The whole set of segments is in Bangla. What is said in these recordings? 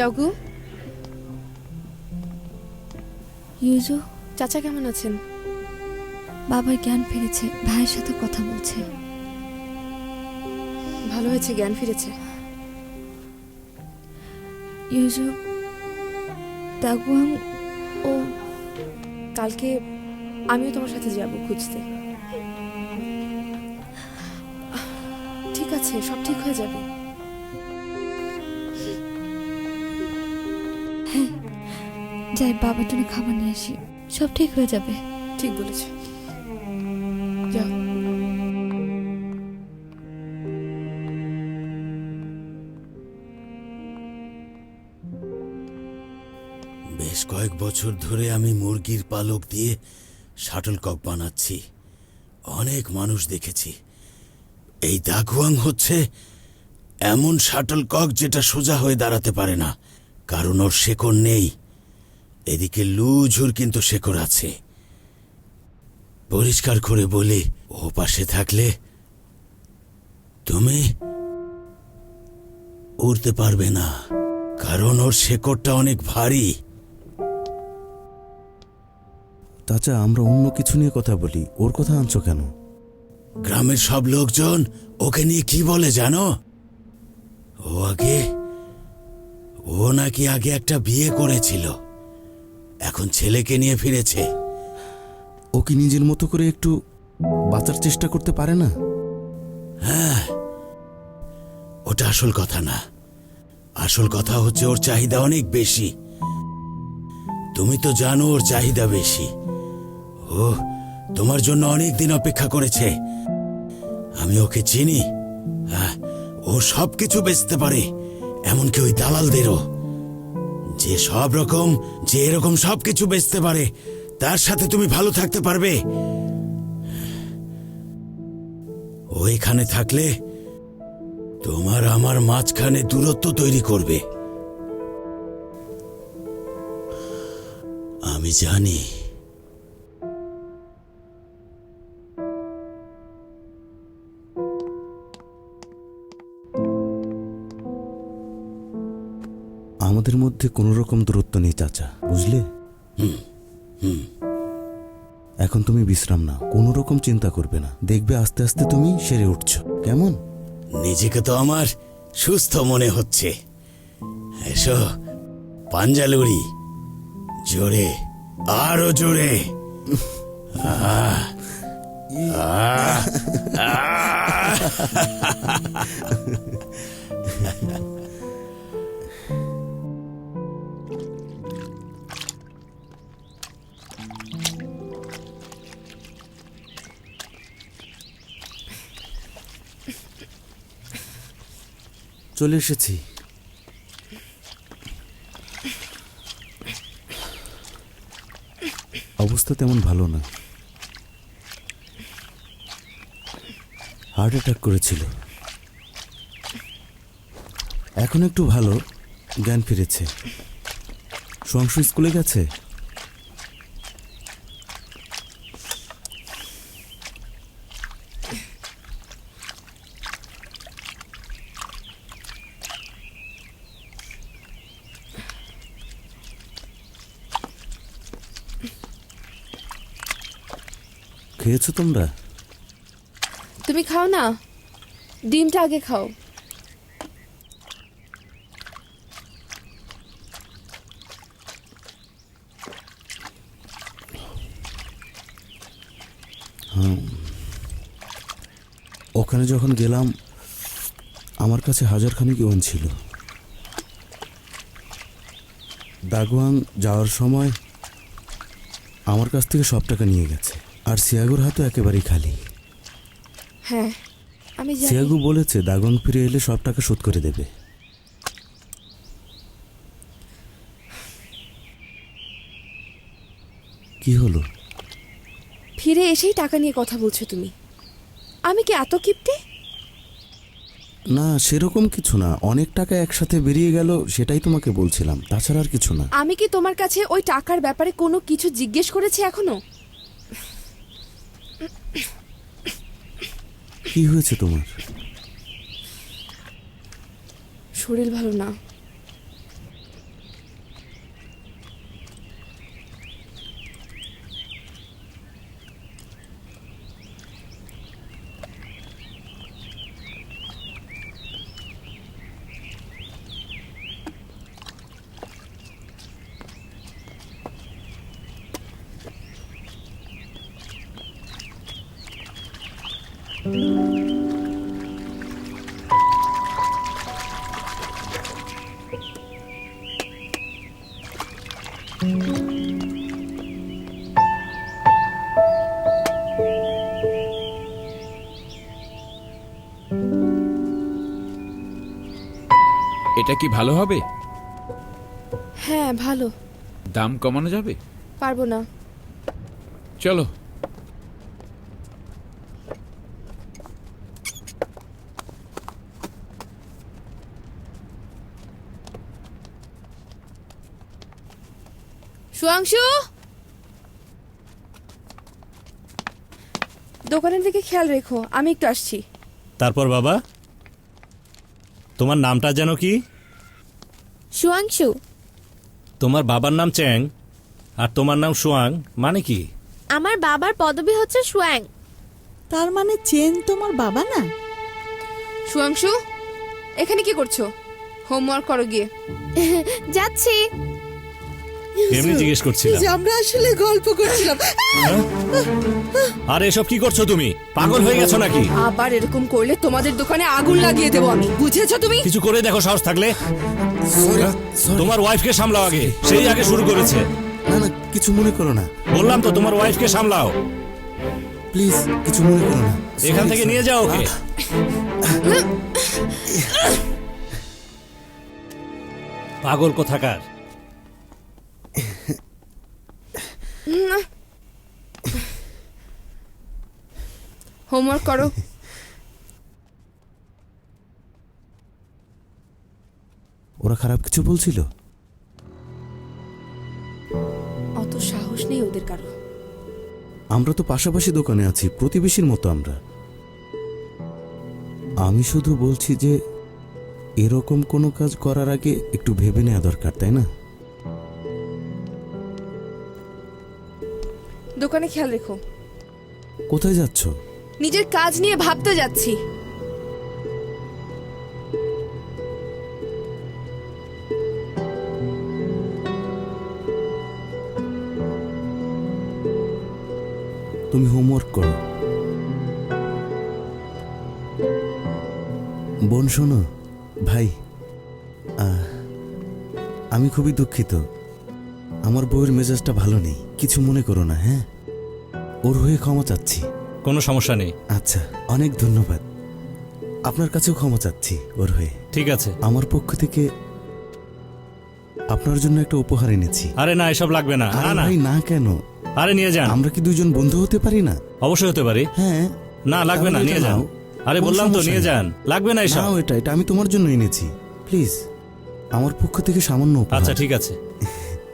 চাগু ইউজু চাচা কেমন আছেন? বাবার জ্ঞান ফিরেছে ভাইয়ের সাথে কথা বলছে। ভালো হয়েছে জ্ঞান ফিরেছে। ইউজু তাগুয়াং ও কালকে আমিও তোমার সাথে যাব খুঁজতে। ঠিক আছে সব ঠিক হয়ে যাবে। যাই বাবার জন্য খাবার নিয়ে আসি। সব ঠিক হয়ে যাবে। ঠিক বলেছ। বেশ কয়েক বছর ধরে আমি মুরগির পালক দিয়ে শাটল কক বানাচ্ছি। অনেক মানুষ দেখেছি। এই দাগুয়াং হচ্ছে এমন শাটল কক যেটা সোজা হয়ে দাঁড়াতে পারে না। কারণ ওর শেকড় নেই। এদিকে লুঝুর কিন্তু শেকড় আছে। পরিষ্কার করে বলি ও পাশে থাকলে তুমি উড়তে পারবে না কারণ ওর শেকড়টা অনেক ভারী। চাচা আমরা অন্য কিছু নিয়ে কথা বলি ওর কথা আনছো কেন? গ্রামের সব লোকজন ওকে নিয়ে কি বলে জানো? ও আগে ও নাকি আগে একটা বিয়ে করেছিল। এখন ছেলেকে নিয়ে ফিরেছে। ও কি নিজের মতো করে একটু বাঁচার চেষ্টা করতে পারে না? হ্যাঁ ওটা আসল কথা না। আসল কথা হচ্ছে ওর চাহিদা অনেক বেশি। তুমি তো জানো ওর চাহিদা বেশি। ও তোমার জন্য অনেক দিন অপেক্ষা করেছে। আমি ওকে চিনি। হ্যাঁ, ও সব কিছু বেচতে পারে এমনকি ওই দালালদেরও। যে সব রকম, যে এরকম সব কিছু বেচতে পারে, তার সাথে তুমি ভালো থাকতে পারবে। ওইখানে থাকলে তোমার আমার মাঝখানে দূরত্ব তৈরি করবে। আমি জানি মধ্যে কোনো রকম দূরত্ব নেই চাচা বুঝলে? এখন তুমি বিশ্রাম নাও কোনো রকম চিন্তা করবে না। দেখবে আস্তে আস্তে তুমি সেরে উঠছো। কেমন? নিজেকে তো আমার সুস্থ মনে হচ্ছে। এসো পাঞ্জালুরি জোরে আরও জোরে। আহ, চলে এসেছি। অবস্থা তেমন ভালো না। হার্ট অ্যাটাক করেছিল। এখন একটু ভালো, জ্ঞান ফিরেছে। সংশু স্কুলে গেছে? খেয়েছো তোমরা? তুমি খাও না? ডিমটা আগে খাও। ওখানে যখন গেলাম আমার কাছে হাজারখানিক ইউন ছিল। দাগুয়াং যাওয়ার সময় আমার কাছ থেকে সব টাকা নিয়ে গেছে। আর সিয়াগুর হাতও একেবারেই খালি। হ্যাঁ আমি জানি। সিয়াগু বলেছে দাগুয়াং ফিরে এলে সব টাকা শোধ করে দেবে। কি হলো? ফিরে এসেই টাকা নিয়ে কথা বলছো তুমি। আমি কি এত কিপটে? না সেরকম কিছু না। অনেক টাকা একসাথে বেরিয়ে গেল সেটাই তোমাকে বলছিলাম। তাছাড়া আর কিছু না। আমি কি তোমার কাছে ওই টাকার ব্যাপারে কোনো কিছু জিজ্ঞেস করেছি এখনও? কি হয়েছে তোমার? শরীর ভালো না। এটা কি ভালো হবে? হ্যাঁ ভালো। দাম কমানো যাবে? পারব না। চলো। সুয়াংশু দোকানের দিকে খেয়াল রেখো আমি একটু আসছি। তারপর বাবা? তোমার নামটা যেন কি? সুয়াংশু। তোমার বাবার নাম চ্যাং আর তোমার নাম সুয়াং মানে কি? আমার বাবার পদবি হচ্ছে সুয়াং। তার মানে চেন তোমার বাবা না? সুয়াংশু এখানে কি করছ? হোমওয়ার্ক করো গিয়ে। যাচ্ছি। এমনি জিজ্ঞেস করছিলাম। যে আমরা আসলে গল্প করছিলাম। আর এসব কি করছ তুমি? পাগল হয়ে গেছো নাকি? আবার এরকম করলে তোমাদের দোকানে আগুন লাগিয়ে দেবো আমি। বুঝেছ তুমি? কিছু করে দেখো সাহস থাকলে। হ্যাঁ? তোমার ওয়াইফকে সামলাও আগে। সেই আগে শুরু করেছে। না না কিছু মনে করো না। বললাম তো তোমার ওয়াইফকে সামলাও। প্লিজ কিছু মনে করো না। এখান থেকে নিয়ে যাও ওকে। পাগল কোথাকার? হোমওয়ার্ক করো। ওরা খারাপ কিছু বলছিল? অত সাহস নেই ওদের কারও। আমরা তো পাশাপাশি দোকানে আছি প্রতিবেশীর মতো আমরা। আমি শুধু বলছি যে এরকম কোনো কাজ করার আগে একটু ভেবে নেওয়া দরকার তাই না? দোকানে খেয়াল রেখো। কোথায় যাচ্ছ? নিজের কাজ নিয়ে ভাবতে যাচ্ছি। তুমি হোমওয়ার্ক করো। বোন শোনো ভাই আহ, আমি খুবই দুঃখিত। আমার বউয়ের মেজাজটা ভালো নেই। কিছু মনে করো না হ্যাঁ? ওর হয়ে ক্ষমা চাচ্ছি। কোনো সমস্যা নেই। আচ্ছা অনেক ধন্যবাদ। আপনার কাছেও ক্ষমা চাচ্ছি ওর হয়ে। ঠিক আছে। আমার পক্ষ থেকে আপনার জন্য একটা উপহার এনেছি। আরে না এসব লাগবে না। না আরে না। ভাই না কেন? আরে নিয়ে যান। আমরা কি দুজন বন্ধু হতে পারি না? অবশ্যই হতে পারি। হ্যাঁ। না লাগবে না তাহলে নিয়ে এটা যান। নাও। আরে কোনো বললাম তো সমস্যা নিয়ে নেই। যান। লাগবে না এসব। নাও এটা এটা আমি তোমার জন্য এনেছি। প্লিজ। আমার পক্ষ থেকে সামান্য উপহার। আচ্ছা ঠিক আছে।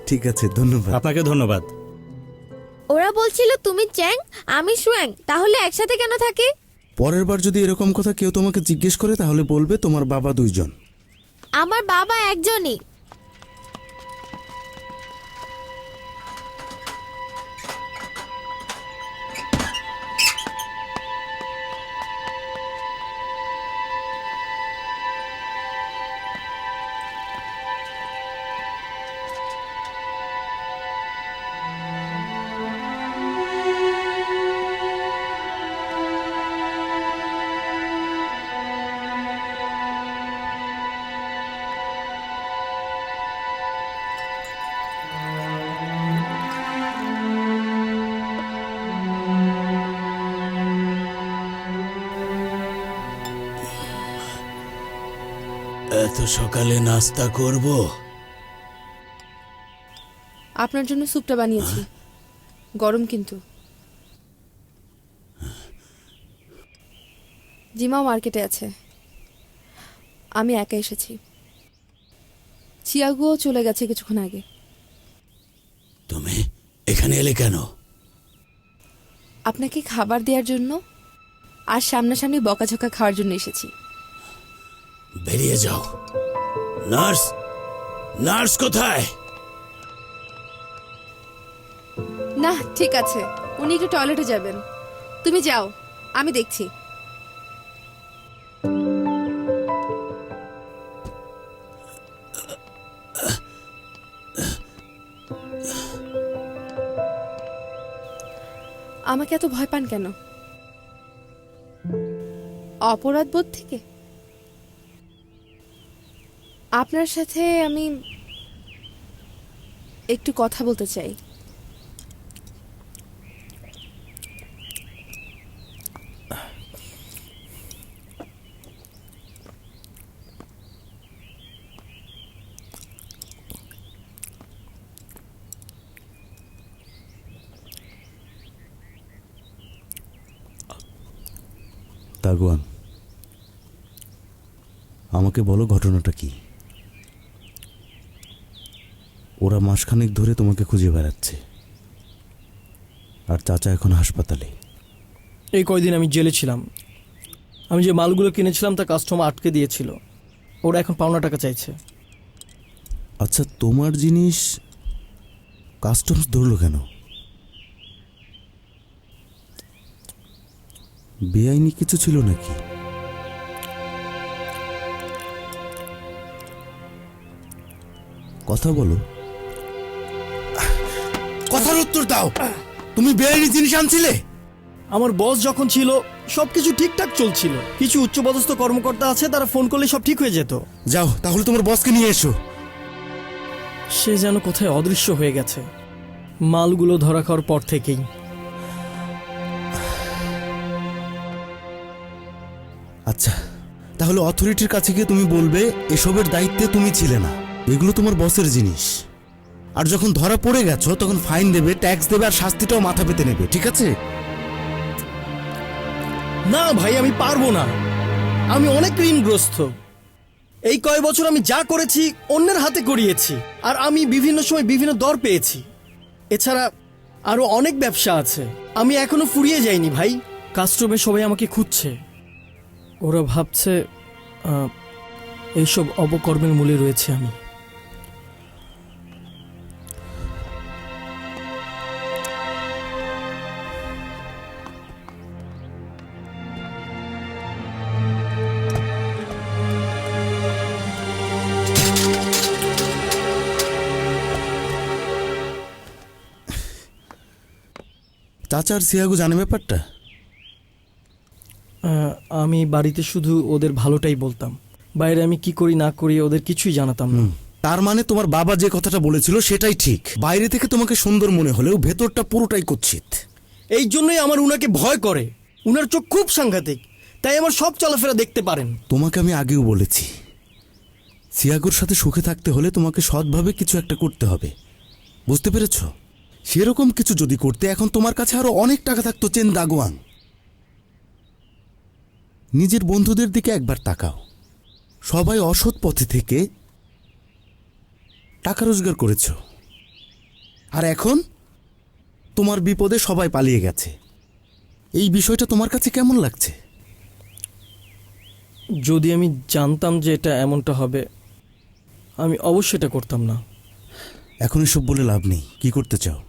ঠিক আছে ধন্যবাদ। আপনাকে ধন্যবাদ। ওরা বলছিল তুমি চ্যাং আমি সুয়াং তাহলে একসাথে কেন থাকি? পরের বার যদি এরকম কথা কেউ তোমাকে জিজ্ঞেস করে তাহলে বলবে তোমার বাবা দুইজন। আমার বাবা একজনই। এত সকালে নাস্তা করব। আপনার জন্য স্যুপটা বানিয়েছি। গরম কিন্তু। জিমাও মার্কেটে আছে। আমি একা এসেছি। চিয়াগুও চলে গেছে কিছুক্ষণ আগে। তুমি এখানে এলে কেন? আপনাকে খাবার দেওয়ার জন্য আর সামনাসামনি বকাঝকা খাওয়ার জন্য এসেছি। বেরিয়ে যাও। নার্স নার্স কোথায়? না, ঠিক আছে। উনি একটু টয়লেটে যাবেন। তুমি যাও, আমি দেখছি। আমাকে এত ভয় পান কেন? অপরাধ বোধ থেকে? আপনার সাথে আমি একটু কথা বলতে চাই। তাগুয়ান আমাকে বলো ঘটনাটা কি? ওরা মাসখানেক ধরে তোমাকে খুঁজে বেড়াচ্ছে। আর চাচা এখন হাসপাতালে। এই কয়দিন আমি জেলে ছিলাম। আমি যে মালগুলো কিনেছিলাম তা কাস্টমার আটকে দিয়েছিল। ওরা এখন পাওনা টাকা চাইছে। আচ্ছা তোমার জিনিস কাস্টমস ধরলো কেন? বেআইনি কিছু ছিল নাকি? কথা বলো। কথার উত্তর দাও। তুমি বেআইনি জিনিস আনছিলে? আমার বস যখন ছিল সব কিছু ঠিকঠাক চলছিল। কিছু উচ্চপদস্থ কর্মকর্তা আছে তারা ফোন করলে সব ঠিক হয়ে যেত। যাও তাহলে তোমার বসকে নিয়ে এসো। সে যেন কোথায় অদৃশ্য হয়ে গেছে। মালগুলো ধরা খাওয়ার পর থেকেই। আচ্ছা তাহলে অথরিটির কাছে গিয়ে তুমি বলবে এসবের দায়িত্বে তুমি ছিলে না। এগুলো তোমার বসের জিনিস। আর যখন ধরা পড়ে গেছো, তখন ফাইন দেবে ট্যাক্স দেবে আর শাস্তিটাও মাথা পেতে নেবে, ঠিক আছে? না ভাই, আমি পারব না। আমি অনেক ঋণগ্রস্ত। এই কয় বছর আমি যা করেছি, অন্যের হাতে করিয়েছি আর আমি বিভিন্ন সময় বিভিন্ন দর পেয়েছি। এছাড়া আরও অনেক ব্যবসা আছে। আমি এখনও ফুরিয়ে যাইনি ভাই। কাস্টমে সবাই আমাকে খুঁজছে। ওরা ভাবছে এইসব অপকর্মের মূলে রয়েছে আমি। চাচার সিয়াগু জানে ব্যাপারটা? আমি বাড়িতে শুধু ওদের ভালোটাই বলতাম। বাইরে আমি কি করি না করি ওদের কিছুই জানাতাম না। তার মানে তোমার বাবা যে কথাটা বলেছিল সেটাই ঠিক। বাইরে থেকে তোমাকে সুন্দর মনে হলেও ভেতরটা পুরোটাই কুৎসিত। এই জন্যই আমার উনাকে ভয় করে। উনার চোখ খুব সাংঘাতিক তাই আমার সব চলাফেরা দেখতে পারেন। তোমাকে আমি আগেও বলেছি সিয়াগুর সাথে সুখে থাকতে হলে তোমাকে সৎভাবে কিছু একটা করতে হবে। বুঝতে পেরেছ? সেরকম কিছু যদি করতে এখন তোমার কাছে আরও অনেক টাকা থাকতো চেন দাগোয়াং নিজের বন্ধুদের দিকে একবার তাকাও। সবাই অসৎ পথে থেকে টাকা রোজগার করেছ। আর এখন তোমার বিপদে সবাই পালিয়ে গেছে। এই বিষয়টা তোমার কাছে কেমন লাগছে? যদি আমি জানতাম যে এটা এমনটা হবে আমি অবশ্যই এটা করতাম না। এখন এসব বলে লাভ নেই। কি করতে চাও?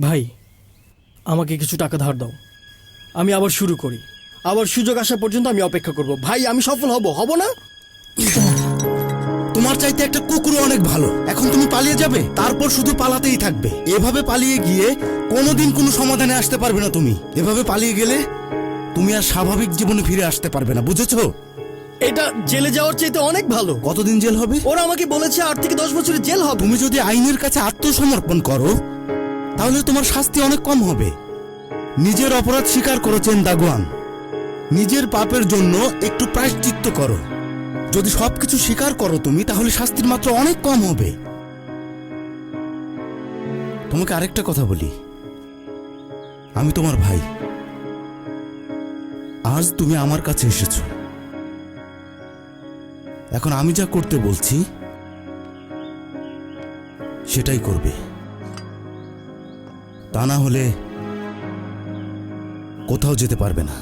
ভাই আমাকে কিছু টাকা ধার দাও। আমি আবার শুরু করি। আবার সুযোগ আসা পর্যন্ত আমি অপেক্ষা করব। ভাই আমি সফল হব হব না? তোমার চাইতে একটা কুকুরও অনেক ভালো। এখন তুমি পালিয়ে যাবে। তারপর শুধু পালাতেই থাকবে। এভাবে পালিয়ে গিয়ে কোনোদিন কোনো সমাধানে আসতে পারবে না তুমি। এভাবে পালিয়ে গেলে তুমি আর স্বাভাবিক জীবনে ফিরে আসতে পারবে না বুঝেছ? এটা জেলে যাওয়ার চাইতে অনেক ভালো। কতদিন জেল হবে? ওরা আমাকে বলেছে আট থেকে দশ বছরের জেল হবে। তুমি যদি আইনের কাছে আত্মসমর্পণ করো তাহলে তোমার শাস্তি অনেক কম হবে। নিজের অপরাধ স্বীকার করেছেন দাগুয়ান। নিজের পাপের জন্য একটু প্রায়শ্চিত্ত করো। যদি সবকিছু স্বীকার করো তুমি, তাহলে শাস্তির মাত্রা অনেক কম হবে। তোমাকে আরেকটা কথা বলি। আমি তোমার ভাই। আজ তুমি আমার কাছে এসেছ। এখন আমি যা করতে বলছি, সেটাই করবে। তা না হলে কোথাও যেতে পারবে না।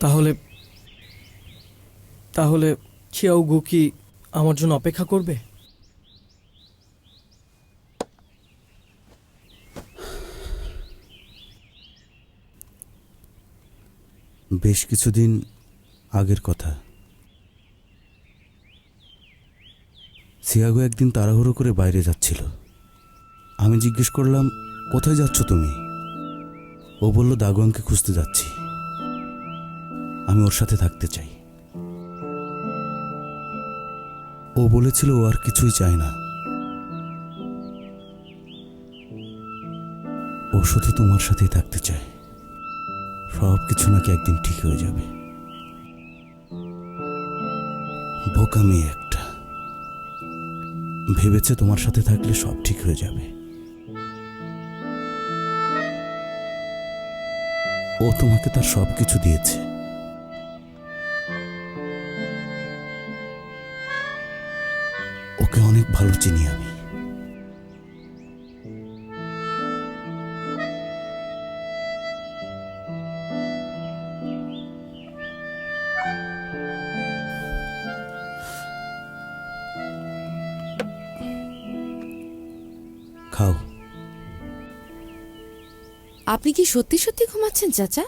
তাহলে তাহলে ছিয়াও গু কি আমার জন্য অপেক্ষা করবে? বেশ কিছুদিন আগের কথা। সিয়াগো একদিন তাড়াহুড়ো করে বাইরে যাচ্ছিল। আমি জিজ্ঞেস করলাম, কোথায় যাচ্ছ তুমি? ও বলল দাগুয়াংকে খুঁজতে যাচ্ছি। আমি ওর সাথে থাকতে চাই। ও বলেছিল, ও আর কিছুই চায় না। ও শুধু তোমার সাথেই থাকতে চায়। কিছু নাকি একদিন ঠিক হয়ে যাবে। বোকা মেয়ে একটা। ভেবেছে তোমার সাথে থাকলে সব ঠিক হয়ে যাবে। ও তোমাকে তার সব কিছু দিয়েছে। ওকে অনেক ভালো চিনি আমি। কি সত্যি সত্যি ঘুমাচ্ছেন, চাচা?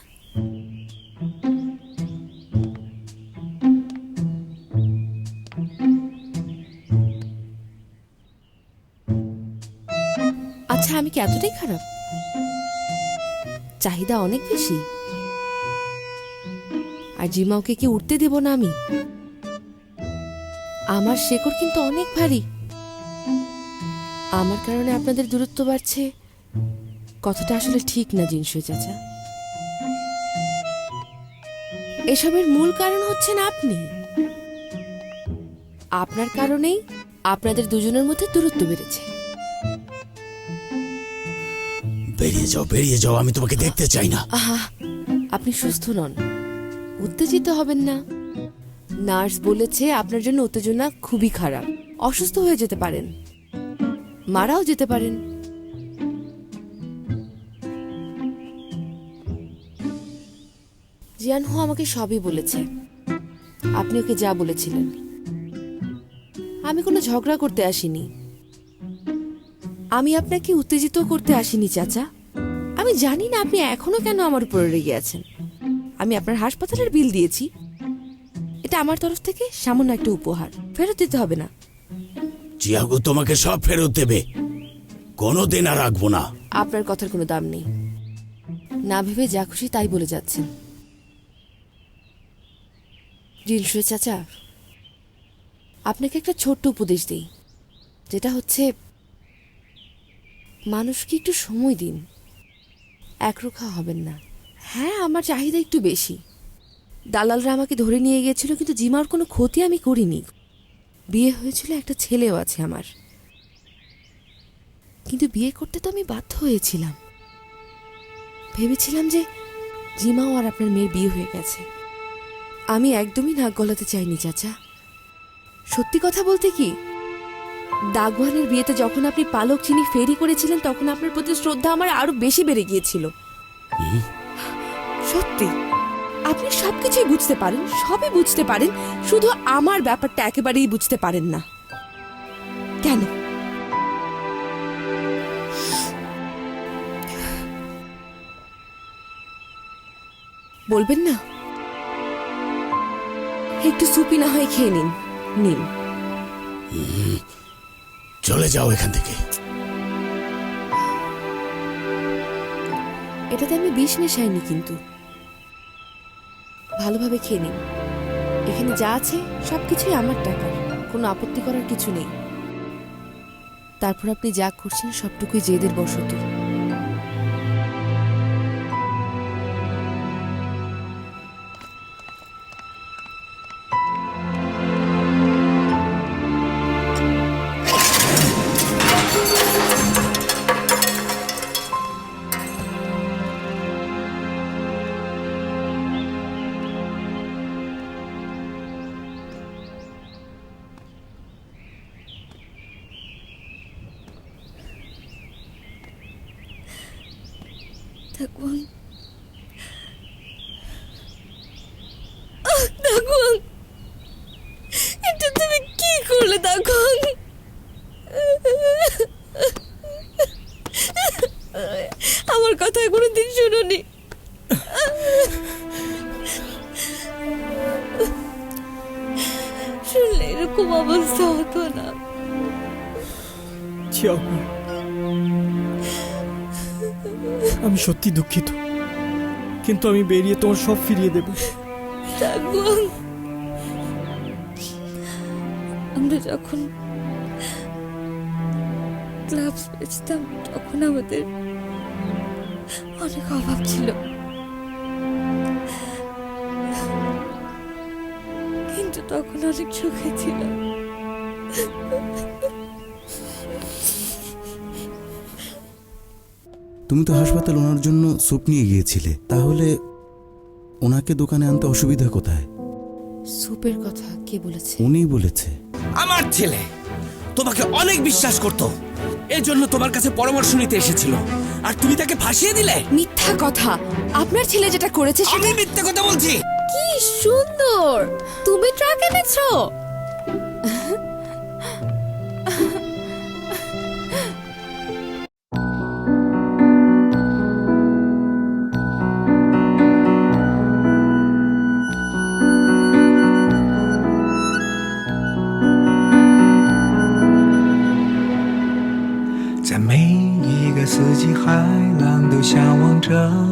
আচ্ছা আমি কি এতটাই খারাপ? চাহিদা অনেক বেশি। আর জিমাওকে কি উঠতে দেব না আমি? আমার শেকড় কিন্তু অনেক ভারী। আমার কারণে আপনাদের দূরত্ব বাড়ছে। কথাটা আসলে ঠিক না জিনসু চাচা। এসবের মূল কারণ হচ্ছেন আপনি। আপনার কারণেই আপনাদের দুজনের মধ্যে দূরত্ব বেড়েছে। বেরিয়ে যাও বেরিয়ে যাও আমি তোমাকে দেখতে চাই না। আহা আপনি সুস্থ নন। উত্তেজিত হবেন না। নার্স বলেছে আপনার জন্য উত্তেজনা খুবই খারাপ। অসুস্থ হয়ে যেতে পারেন। মারাও যেতে পারেন। জিয়ানহু আমাকে সবই বলেছে। আপনি ওকে যা বলেছিলেন। আমি কোনো ঝগড়া করতে আসিনি। আমি আপনাকে উত্তেজিত করতে আসিনি চাচা। আমি জানি না আপনি এখনও কেন আমার উপরে রেগে আছেন। আমি আপনার হাসপাতালের বিল দিয়েছি। এটা আমার তরফ থেকে সামান্য একটা উপহার। ফেরত দিতে হবে না। চিয়াগো তোমাকে সব ফেরত দেবে। কোনোদিন আর রাখব না। আপনার কথার কোনো দাম নেই। না ভেবে যা খুশি তাই বলে যাচ্ছেন। জিনসুয়ে চাচা, আপনাকে একটা ছোট্ট উপদেশ দিই। যেটা হচ্ছে, মানুষকে একটু সময় দিন। একরোখা হবেন না। হ্যাঁ আমার চাহিদা একটু বেশি। দালালরা আমাকে ধরে নিয়ে গিয়েছিল, কিন্তু জিমার কোনো ক্ষতি আমি করিনি। বিয়ে হয়েছিল, একটা ছেলেও আছে আমার। কিন্তু বিয়ে করতে তো আমি বাধ্য হয়েছিলাম। ভেবেছিলাম যে জিমাও আর আপনার মেয়ের বিয়ে হয়ে গেছে। আমি একদমই নাক গলাতে চাইনি চাচা। সত্যি কথা বলতে কি দাগওয়ানের বিয়েতে যখন আপনি পালক চিনি ফেরি করেছিলেন তখন আপনার প্রতি শ্রদ্ধা আমার আরও বেশি বেড়ে গিয়েছিল। সত্যি আপনি সবকিছুই বুঝতে পারেন সবই বুঝতে পারেন শুধু আমার ব্যাপারটা একেবারেই বুঝতে পারেন না। কেন? বলবেন না। একটু সুপি না হয় খেয়ে নিন। নিন। চলে যাও এখান থেকে। এটাতে আমি বিষ মেশাইনি কিন্তু। ভালোভাবে খেয়ে নিন। এখানে যা আছে সবকিছুই আমার টাকার কোনো আপত্তি করার কিছু নেই। তারপর আপনি যা করছেন সবটুকুই জেদের বসত। ছি অপু। আমি সত্যি দুঃখিত। কিন্তু আমি বেরিয়ে তোমার সব ফিরিয়ে দেব। আমরা যখন ক্লাব বেচতাম, তখন আমাদের অনেক অভাব ছিল। কিন্তু তখন অনেক সুখে ছিল তুমি তো হাসপাতাল ওনার জন্য স্যুপ নিয়ে গিয়েছিলে তাহলে ওনাকে দোকানে আনতে অসুবিধা কোথায়? স্যুপের কথা কে বলেছে? উনিই বলেছে। আমার ছেলে তোমাকে অনেক বিশ্বাস করত এর জন্য তোমার কাছে পরামর্শ নিতে এসেছিল। আর তুমি তাকে ফাঁসিয়ে দিলে? মিথ্যা কথা। আপনার ছেলে যেটা করেছে সেটা আমি মিথ্যে কথা বলছি। কি সুন্দর! তুমি ট্রাক এনেছো? 伤。